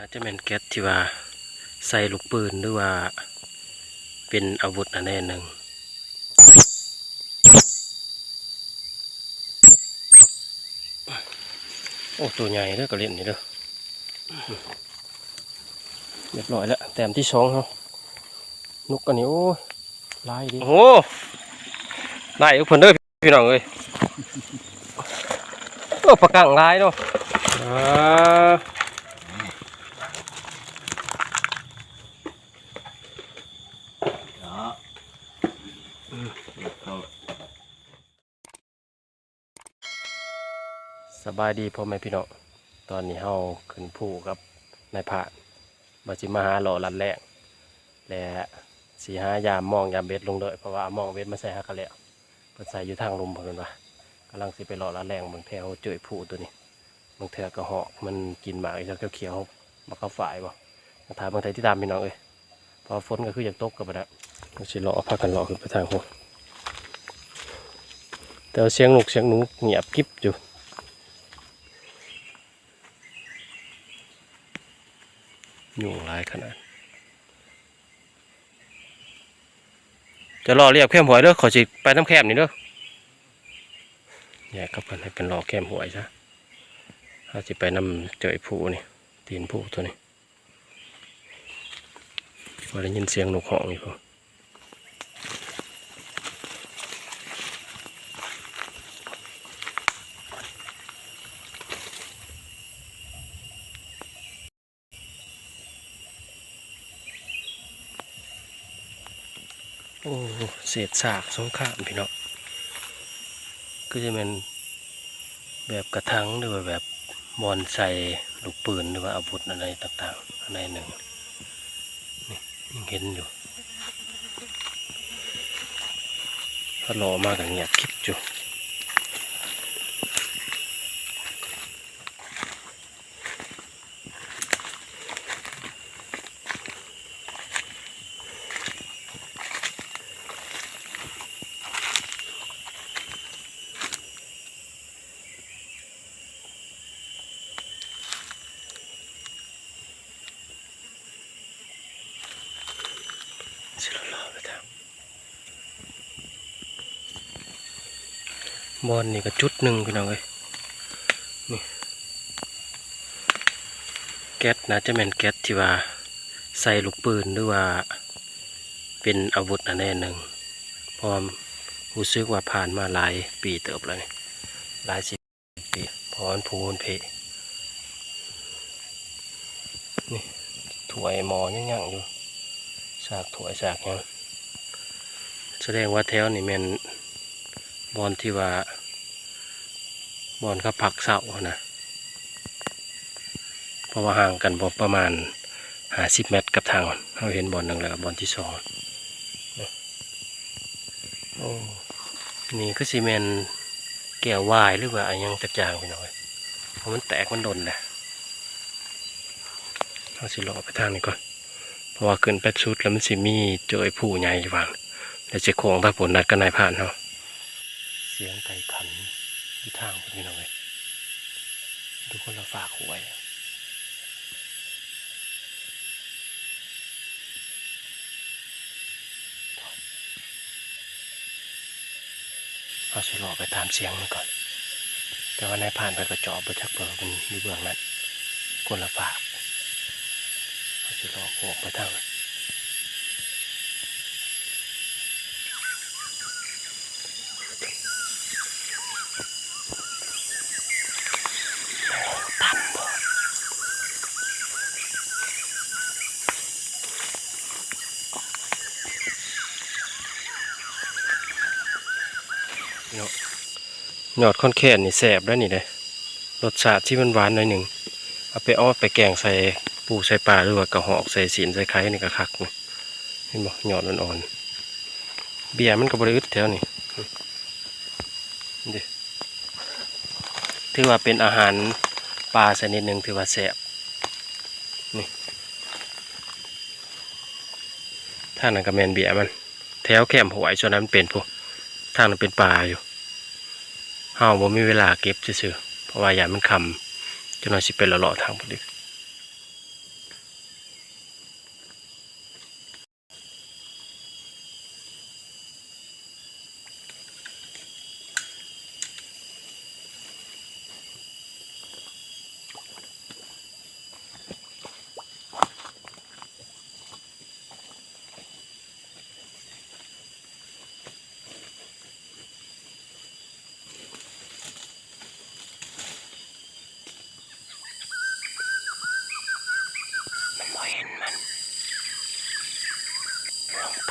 น่าจะเป็นแก๊สที่ว่าใส่ลูกปืนหรือว่าเป็นอาวุธอันใดอันหนึ่งโอ้ตัวใหญ่เด้อก็เล่นนี่เด้อเรียบร้อยแล้วแต้มที่สองเขานกอันนี้โอ้ยลายดีโอ้โหได้อีกเพิ่นเด้อพี่น้องเอ้ยโอ้ประกังลายเนาะอ่า เนาะเขา ส บายดีพ่อแม่พี่น้องตอนนี้เฮาขึ้นผู้กับนายพรานบาจิมาหาหล่อลัดแรกและสีหายามมองยามเบ็ดลงเลยเพราะว่ามองเบ็ดมาใส่ฮักกันแล้วเพิ่นใส่อยู่ทางลมเพิ่นว่ากำลังสิไปหล่อลัดแรงบางแถวเจอผู้ตัวนี้บางเถื่อกระหอกมันกินหมากอีกแล้วเขียวๆมาเข้าฝ่ายบ่มาถามบางไทยที่ตามพี่น้องเอ้ยพอฝนก็คืออยากตกกับไปแล้วก็สิรอพักกันรอขึ้นไปทางหัวแต่เสียงนกเสียงหนูเงียบกริบอยู่ ยุ่งหลายขนาด จะรอเรียกแคมหวยเด้อขอจิไปน้ำแคมนี่เด้อแยกกับกันให้เป็นรอแคมหวยซะถ้าจิไปน้ำเจอผู้นี่ตีนผู้ตัวนี้พอได้ยินเสียงนกของนี่พอ อ้เศษสากสงครามพี่น้องก็จะเป็นแบบกระทังหรือว่าแบบบอลใส่ลูกปืนหรือว่าอาวุธอะไรต่างๆอันใดหนึ่งนี่ยังเห็นอยู่ถ้ารอมากกับเงียบคลิปอยู่สิรอๆไปทางบ อลนี่ก็จุดหนึ่งพี่น้องเอ้ยนี่แก๊สนะจะเป็นแก๊สที่ว่าใส่ลูกปืนหรือว่าเป็นอาวุธอันใดอันหนึ่งพราะว่ารู้สึกว่าผ่านมาหลายปีเติบแล้วนี่หลายสิบปีพราะมันพูนเพนี่ถวยหมอยังยังอยู่สากถวยสากยังแสดงว่าแถวนี่แม่นบอลที่ว่า บอลเขาผักเสานะเพราะว่าห่างกันบประมาณหาสิบเมตรกับทางเราเห็นบอลหนึ่งแล้วบอลที่สองนะโอ้นี่ก็ซีเมนแก้ววายหรือว่าอะไรยังจักจางไปหน่อยเพราะมันแตกมันโดนแหละเอาสิรอไปทางนี้ก่อนเพราะว่าขึ้นไปชุดแล้วมันสิมีเจอไอ้ผู้ใหญ่อยู่วางเดี๋ยวจะโค้งถ้าผลนัดกันนายผ่านเนาะเสียงไก่ขัน ที่ทางพวกนี้หน่อยดูคนละฝากหวยเอาสิรอไปตามเสียงมันก่อน แต่ว่านายผ่านไปกระจอบไปชักเบอร์มันอยู่เบื้องนั้นคนละฝากเอาสิรอโค้งไปทางนั้น ต่ำบ่เนาะ ยอดค่อนแค่นนี่แสบแล้วนี่เลยรสชาติที่มันหวานหน่อยหนึ่งเอาไปอ้อไปแกงใส่ปูใส่ปลาหรือว่ากระหอกใส่สีนใส่ไข่นี่ก็คักนี่เห็นบ่ยอดอ่อนๆเบียร์มันก็บริอึดแถวนี่ดิถือว่าเป็นอาหารปลาชนิดหนึ่งถือว่าแซ่บนี่ท่านั้นก็แมนเบียร์มัน แถวแคมหวยส่วนนั้นมันเป็นพวกทางนั้นเป็นปลาอยู่ เฮาบ่มีเวลาเก็บซื่อๆเพราะว่าอย่ามันคำจนน้อยสิเป็นละเลาะทางพอดี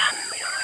Cambio.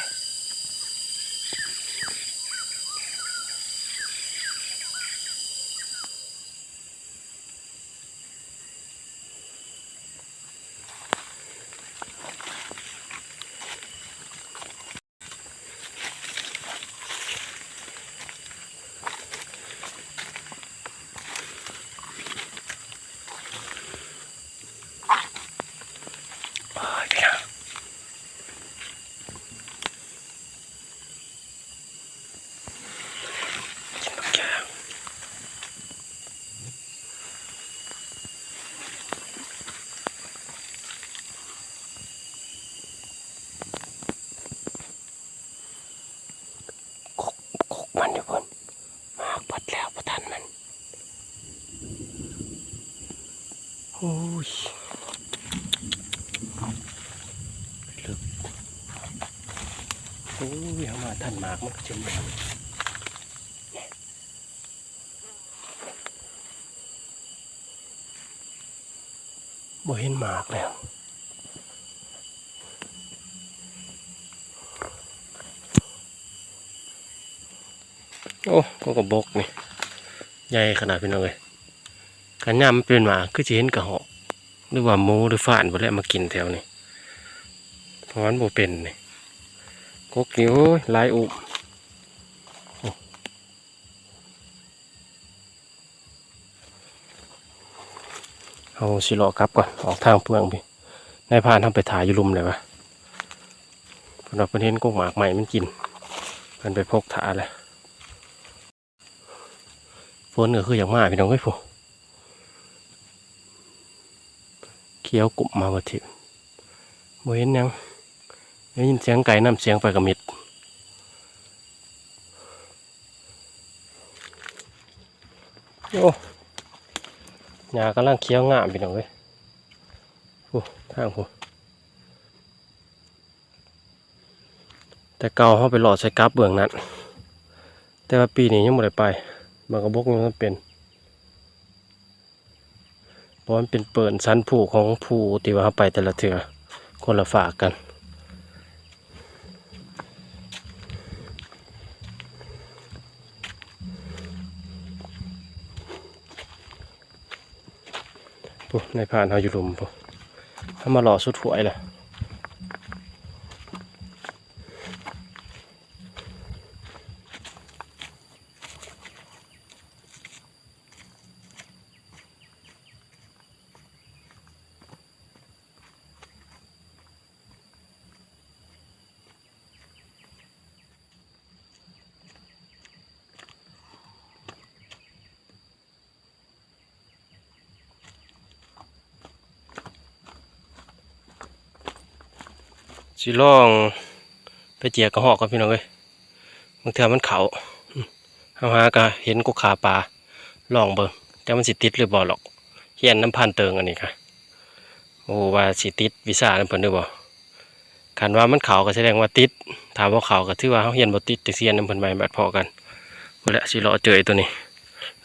านหมากมันก็จะมีบ่เห็นหมากแล้วโอ้ก็กระบกนี่ใหญ่ขนาดพี่น้องเลยกันยามมันเป็นหมาคือจะเห็นกระหอกหรือว่าหมูหรือฝ่านบ่แล้วมากินแถวนี้เพราะมันบ่เป็นนี่กกนี่โอ้ยลายอุบ เอาสิเลาะกลับก่อนออกทางเพื่องพี่นายพานทำไปถ่ายอยู่ลุมเลยวะพนว่าเพิ่นเห็นกกหมากใหม่มันกินเพิ่นไปพกถาเลยฝนก็คืออย่างมากพี่น้องเอ้ยผู้เคี้ยวกลุ่มมาบ่ทิบ่เห็นยังได้ยินเสียงไก่น้ำเสียงไปกับมิดโอ้ หญ้ากำลังเคี้ยวงามพี่น้องเอ้ยผู้ทางผู้แต่เก่าเขาไปหลอดใส่กราฟเบื้องนั้น แต่ว่าปีนี้ยังไม่ได้ไปบางกระบอกมันเป็นเพราะมันเป็นเปิดชั้นผูของผู้ที่ว่าเขาไปแต่ละเถือคนละฝากกัน ในผ่านเขาอยู่หลุมปุ๊ถ้ามาหล่อสุดหวยแหละ สิล่อง ไปเจียกระหอกกับพี่น้องเอ้ยบางเทื่อมันเขาอืมเอาหากะเห็นกุขาปลาล่องเบิ่งแต่มันสิติดหรือบ่หรอกเขียนน้ำพันเติงอันนี้ค่ะโอ้ว่าสิติดวิซ่าน้ำเพิ่นหรือบ่คันว่ามันเขาก็แสดงว่าติดถามว่าเขาก็ถือว่าเขาเห็นบ่ติดแต่เสียนน้ำเพิ่นใบแบบพอกันบ่แหละสิรอเจอไอ้ตัวนี้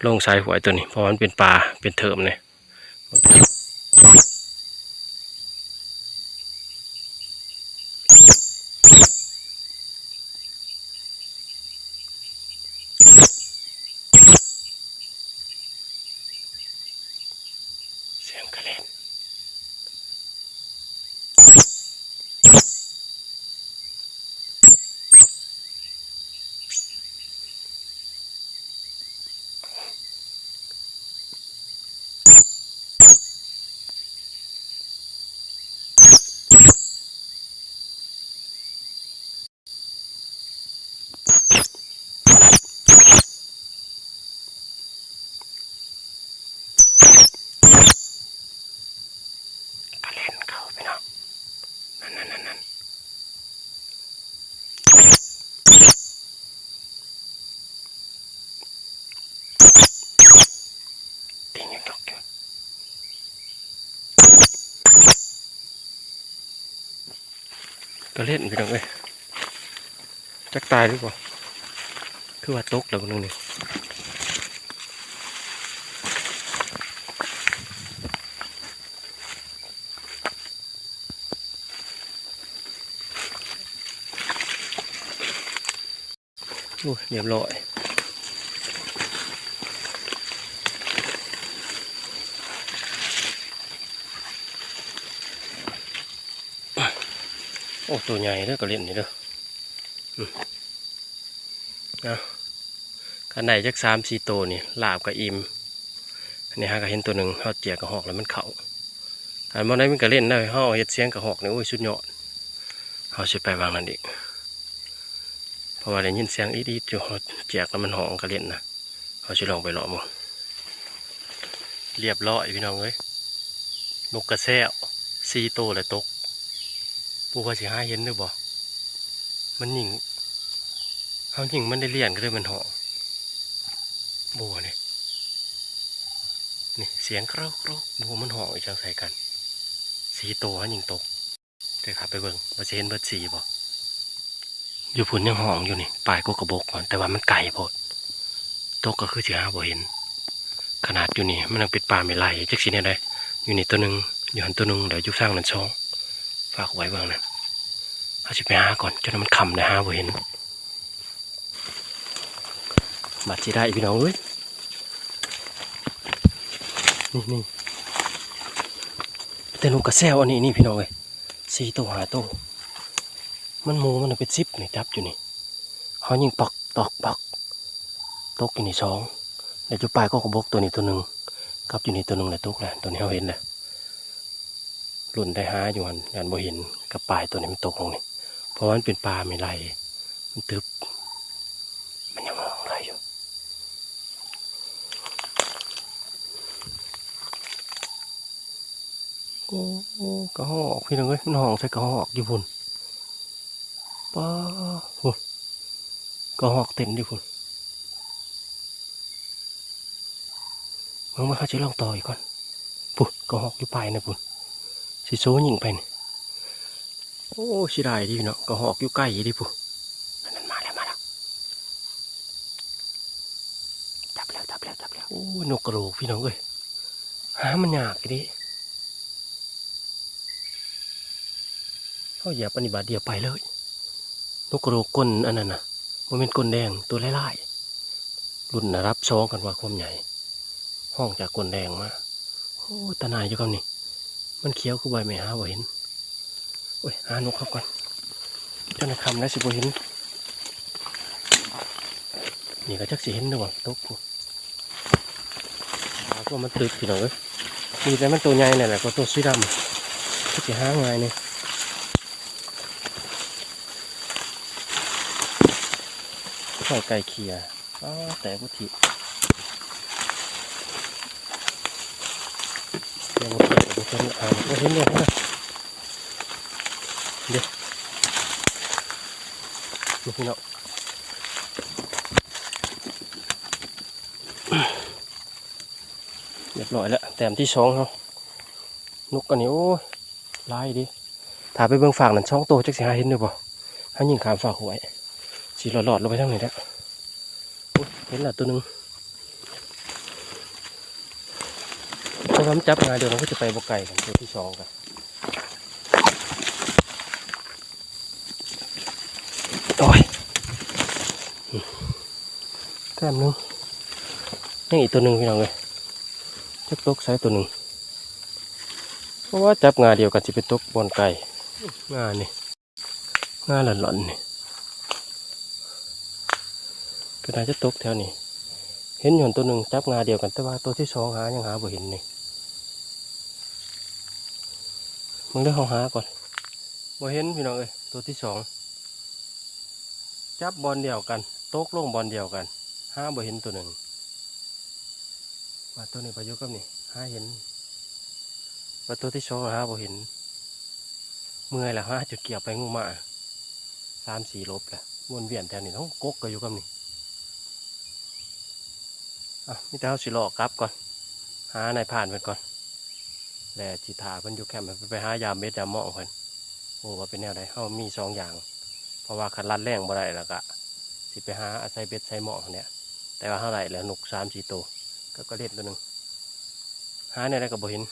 ลงสายหวยตัวนี้เพราะมันเป็นปลาเป็นเถิมเนี่ย เสียงกระเล่นกระเล่นเข้าไปเนาะนั่นนั่นนั่นนั่นติงยังดอกอยู่ กระเล่นพี่น้องเอ้ยจักตายหรือเปล่าคือว่าตกแล้วนึงนี่โอ้ยเรียบร้อย โอ้ตัวใหญ่เด้อก็เล่นนี่เด้ออืมเอาขันไหนจักสามสี่ตัวนี่ลาบกับอิมอันนี้ฮะก็เห็นตัวหนึ่งเขาเจียกระหอกแล้วมันเขาการมันได้มันก็เล่นได้เขาเฮ็ดเสียงกระหอกนี่โอ้ยสุดยอดเขาสิไปวางนั่นอีกเพราะว่าได้ยินเสียงอีดีๆอยู่เขาแจกแล้วมันห้องกระเล่นนะเขาจะลองไปเลาะมั้งเรียบร้อยพี่น้องเอ้ยนกกระแซวซีโตวเลยตก ปูว่าสิหาเห็นหรือบ่มันยิงเขายิงมันได้เลี่ยนก็เลยมันห้อบัวเนี่ยนี่เสียงกรอกกรอกบัวมันห่ออีกจังใส่กัน สีโตหันยิงตกเดี๋ยวครับไปเบิ่งว่าจะเห็นเบิดสีบ่อยู่พุ่นยังห้องอยู่นี่ปลายก็กระบอกก่อนแต่ว่ามันไก่โพดตกก็คือสิหาบ่เห็น ขนาดอยู่นี่มันยังปิดป่าไม่ไหลจักสิเนี่ยได้อยู่นี่ตัวหนึ่งอยู่หันตัวหนึ่งเดี๋ยวยู่สร้างนั่นช่อง ฝากไว้บ้างนะเอาสิไปหาก่อนจนมันคำนะหาบ่เห็นมาสิได้พี่น้องเอ้ยนี่นี่แต่ลูกกระแซวอันนี้นี่พี่น้องเอ้ยสี่ตัวหาตัวมันหมูมันเป็นซิปนี่จับอยู่นี่เขายิงปอกตอกปอกตกอยู่นี่สองเดี๋ยวจุปลายก็กระบอกตัวนี้ตัวหนึ่งกับอยู่นี่ตัวหนึ่งแหละตุกแหละตัวนี้เขาเห็นแหละ รุ่นได้หาอยู่หันยันบ่เห็นกับปลายตัวนี้มันตกลงนี่เพราะว่ามันเป็นปลาไม่ไหลมันตึบมันยังมองไหลอยู่โอ้กระหอกพี่น้องเอ้ยน้องใส่กระหอกอยู่พุ่นป้าพุ่นกระหอกเต็มอยู่พุ่นมึงมาข้าใจลองต่ออีกก่อนปุ๊บก็หอกอยู่ปลายนะปุ๊บ สิโซยิงไปนี่โอ้ชิได้ดิเนาะก็หอกอยู่ใกล้ดิปุ๊บนั่นนั่นมาแล้วมาแล้วจับแล้วจับแล้วจับแล้วโอ้นกกระโหลกพี่น้องเอ้ยหามันยากดิเขาอย่าปฏิบัติเดียวไปเลยนกกระโหลกก้นอันนั้นน่ะมันเป็นก้นแดงตัวไล่ๆรุ่นนะรับซองกันว่าความใหญ่ ห้องจากกวนแดงมาโอ้ตาหนายอยู่กับนี่ มันเคี้ยวคือใบไม่หาบ่เห็นโอ้ยหานกเข้าก่อนเจ้าหน้าคำแล้วสิบ่เห็นนี่ก็จักสิเห็นด้วยว่าตกกูหาก็มันตึกพี่น้องเอ้ยมีแต่มันตัวใหญ่นี่แหละก็ตัวสีดำก็สิหาง่ายนี่ข้าวไก่เขียอ้าวแต่พุทธิ ยัง ไม่เห็นไม่เห็นอ่าไม่เห็นเลยนะเดี๋ยวนี่พี่น้องเรียบร้อยแล้วแต้มที่สองเขานกกันนี่โอ้ยลายดิถ้าไปเบิ่งฝากนั่นช่องโตจักสิหาเห็นหรือเปล่าเขายิงขามฝากหวยสีหลอดๆลงไปทางนี้แล้วเห็นล้วตัวหนึ่ง ถ้าผมจับงานเดี๋ยวมันก็จะไปบกไก่กันตัวที่สองกันโอ้ยแต้มหนึงยังอีกตัวหนึ่งพี่น้องเลยจับตกใส่ตัวหนึ่งเพราะว่าจับงานเดียวกันจะไปตกบนไก่งานนี่งานหล่อนๆนี่ก็น่าจะตกแถวนี้เห็นอยู่ตัวหนึ่งจับงาเดียวกันแต่ว่าตัวที่สองหายังหาบ่เห็นนี่ มึงได้ห้องหาก่อนบ่เห็นพี่น้องเอ้ยตัวที่สองจับบอลเดียวกันโต๊กลงบอลเดียวกันห้าบ่เห็นตัวหนึ่งมาตัวนี้ประยุกต์กับนี่หาเห็นว่าตัวที่สองห้าบ่เห็น เมื่อยละห้าจุดเกี่ยวไปงูมาสามสี่ลบแหละวนเวียนแถวนี้ต้องกกก็อยู่กับนี่อะมีแต่เอาสิหลอกกลับก่อน หาในผ่านไปก่อน แล้วจิถาเพิ่นอยู่แคมป์เพิ่นไปหายาเม็ดยาหมองเพิ่นโอ้ว่าเป็นแนวใดเฮามีสองอย่าง เพราะว่าคันรัดแรงบ่ได้แล้วก็สิไปหาอาศัยเบ็ดใส่หมองเนี่ยแต่ว่าเท่าไรแล้วนกสามสี่ตัวก็ก็เล็ดตัวหนึ่งหาเนี่ยได้ก็บ่เห็น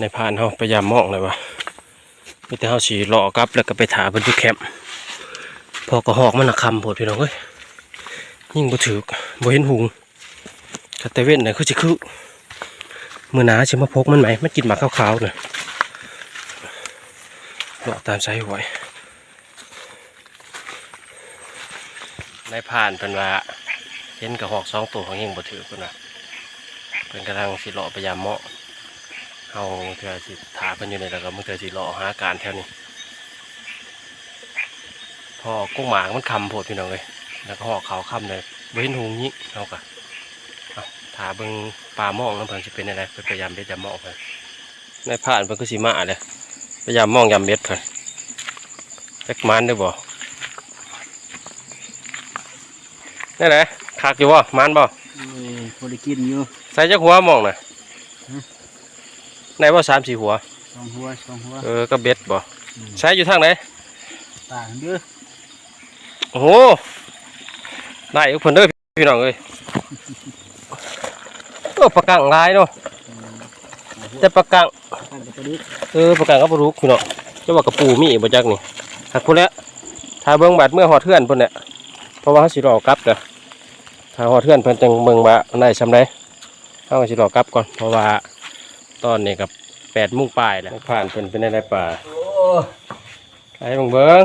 ในผ่านเฮาพยายามมองเลยวะมีแต่เฮาสีหล่อกับแล้วก็ไปถาเพิ่นอยู่แคมป์พอกระหอกมันน่ะคำโพดพี่น้องเอ้ยยิ่งบ่ถือกบ่เห็นหุงถ้าแต่เว้นน่ะคือสิคือมือหนาสิมาพกมันไหมมันกินหมากขาวๆน่ะหลอกตามสายหวยในผ่านเพิ่นว่าเห็นกระหอกสองตัวของยิ่งบ่ถือเพิ่นว่าเพิ่นกำลังสิเลาะพยายามเมาะ เอาเธอสิถาเพิ่นอยู่ในแล้วก็มึงเธอสิรอหาการแถวนี้พอกุ้งหมากมันคำโพดพี่น้องเลยแล้วก็ห่อขาวคำเลยเว้นหูงี้เอากะเอาถาาเบิ่งปลาหมองน้ำเพิ่นสิเป็นอะไรเพิ่นพยายามเบ็ดยามหมองเพิ่นในผ่านเพิ่นก็สิมาเลยพยายามมองยามเบ็ดเพิ่นจักมันได้อบ่นี่แหละคักอยู่บ่มันบ่เอ้ยพอได้กินอยู่ใส่จักหัวหมองน่ะฮะ ในบ่สามสี่หัว สองหัวสองหัวเออก็เบ็ดบ่อืมใช้อยู่ทางไหนต่างเด้อโอ้โหได้อยู่เพิ่นเด้อพี่น้องเอ้ยเออปลากังหลายเนาะแต่ปลากังท่านจะประดิษฐ์เออประกันก็บ่รู้พี่เนาะจะว่ากระปูมีอีกบ่จักนี่หักพุ่นแหล้วถ้าเบิ่งบาดเมื่อฮอดเทือนเพิ่นเนี่ยเพราะว่าเฮาสิรอกลับเด้อถ้าฮอดเทือนเพิ่นจังเบิ่งว่าอันใดซำใดเฮาก็สิรอกลับก่อนเพราะว่า ตอนนี้กับ8:00นปลายแล้วผ่านเพิ่นเป็นได้ป่าโอ้ไปเบิ่งเบิ่ง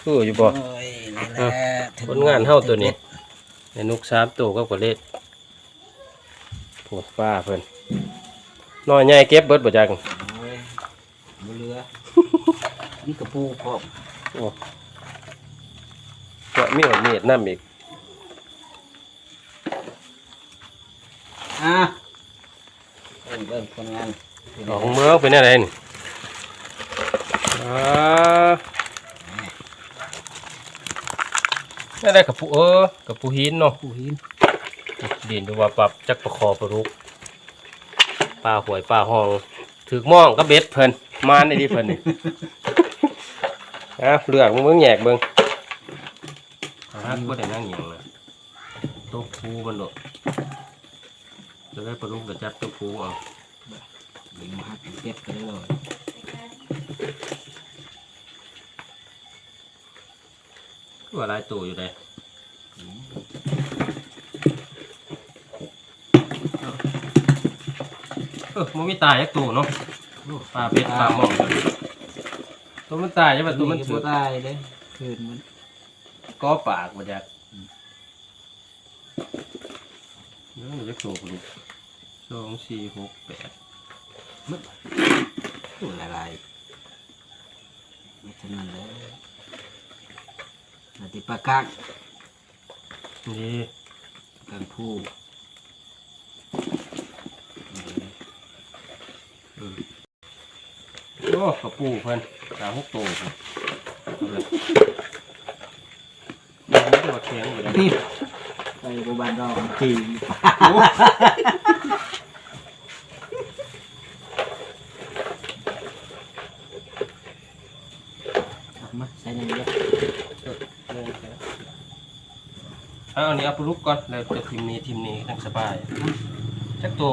คืออยู่บ่ยนี่แหละถึผลงานเฮาตัวนี้ในนุก3ตัวกับกว่าเล็ดโพดฟ้าเพิ่นน้อยใหญ่เก็บเบิดบ่จักโอ้ยบ่เหลือนี่กระปูพร้อมก็มีอดเมีดนำอีกอะ เริ่มเริ่มผลงานดอกเมืองเป็นอะไรนี่อ่านี่ได้กับปูเออกับปูหินเนาะปูหินดินดูว่าปรับจักประคอประรุกปลาหวยปลาห้องถือม่องก็เบ็ดเพิ่นมานไอ้ดิเพิ่นนี่อะเลือกมึงเบิ่งแยกเบิ่งฮักบ่ได้นั่งหยังนะตกภูมันโดด จะได้ประรุกกับจับตกภูเอาดึงมาหักเก็บกันได้เลยคือว่าหลายตัวอยู่เลยเออมันมีตายยักตัวเนาะปลาเป็ดปลาหมองตัวมันตายใช่ป่ะตัวมันถืถืออตายเลยคืนมันก็ปากมาจาก เรื่องยักตัวกูสองสี่หกแปดตัวละลายไม่เท่านั้นเลยนาติปลากักนี่กังผู้โอ้กระปูเพิ่นสามหกตัวเพิ่นเอาเลยมันไม่ได้ว่าแข็งอยู่แล้ว นี่ไปโบบานดอกจีออกมาใส่ในนี้เอาอันนี้เอาไปลุกก่อนแล้วจะทีมนี้ทีมนี้ทั้งสบายจักตัว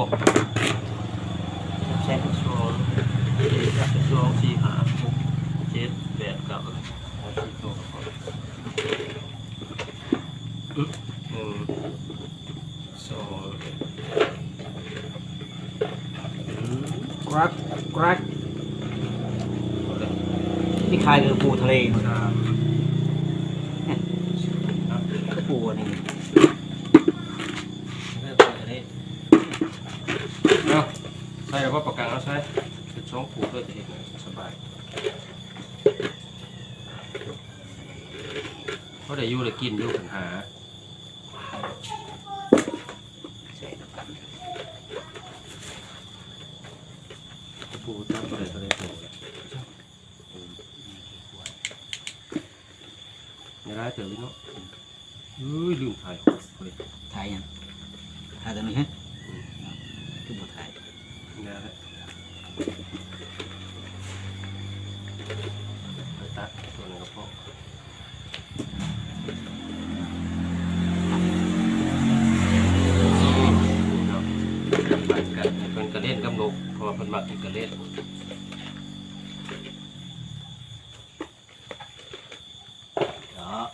ใส่สองสองสี่ห้าหกเจ็ดแปดเก้าเอาสี่ตัวก็พออึ๊บหนึ่งสองอืม ก รักกรักเอาเลยนี่คลายคือปูทะเลสามครับก็ปูอันนี้เลือกไปเลยเอาใส่แล้วก็ประกันเอาใส่เป็นช่องผูกด้วยจะเห็นสบายเพราะได้อยู่ได้กินอยู่ปัญหา ใส่น้ำกัน ปูตั้งตัวใดตัวใดปูเลยไม่ได้เจอเลยเนาะเฮ้ยลืมถ่ายของเลย ถ่ายยังถ่ายตรงนี้ฮะคือปูถ่าย ไม่ได้ไปตัดตัวนึงก็พอเนาะปั่นกันให้เพิ่นกระ เพราะว่าเพิ่นมักเอกเล่น เนาะ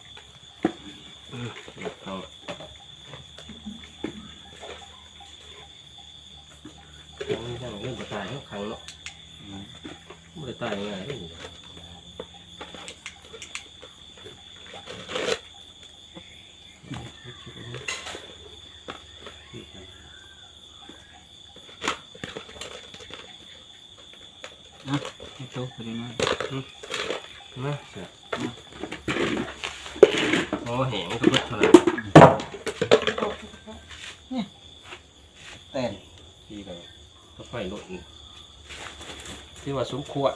เอาเอาไม่ใช่เรื่องบ่ตายเนาะครั้งเนาะบ่ได้ตายง่ายๆเด้อนี่ ให้โตไปเลยนะมาเสียโอ้แหงก็เบิดเท่านั้นที่กันก็ไฟลดที่ว่าสมควร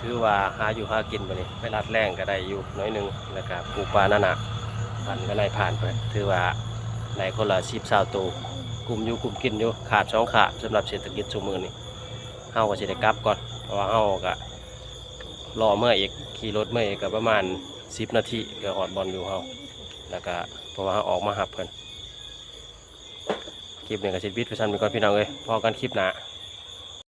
ถือว่าหาอยู่หากินไปนี่ไปรัดแรงก็ได้อยู่น้อยหนึ่งแล้วก็ปูปลาหนาๆพันก็ไล่ผ่านไปถือว่า หลายคนละสิบสาวตัวกลุ่มอยู่กลุ่มกินอยู่ขาดสองขาดสำหรับเศรษฐกิจชุมมือนี่เฮาก็สิได้กลับก่อนเพราะว่าเฮาก็รอเมื่ออีกขี่รถเมื่ออีกก็ประมาณสิบนาทีก็หอดบอลอยู่เฮาแล้วก็เพราะว่าเฮาออกมาหับเพิ่นคลิปนี้ก็สิบิดไปสั้นไปก่อนพี่น้องเอ้ยพอกันคลิปหน้า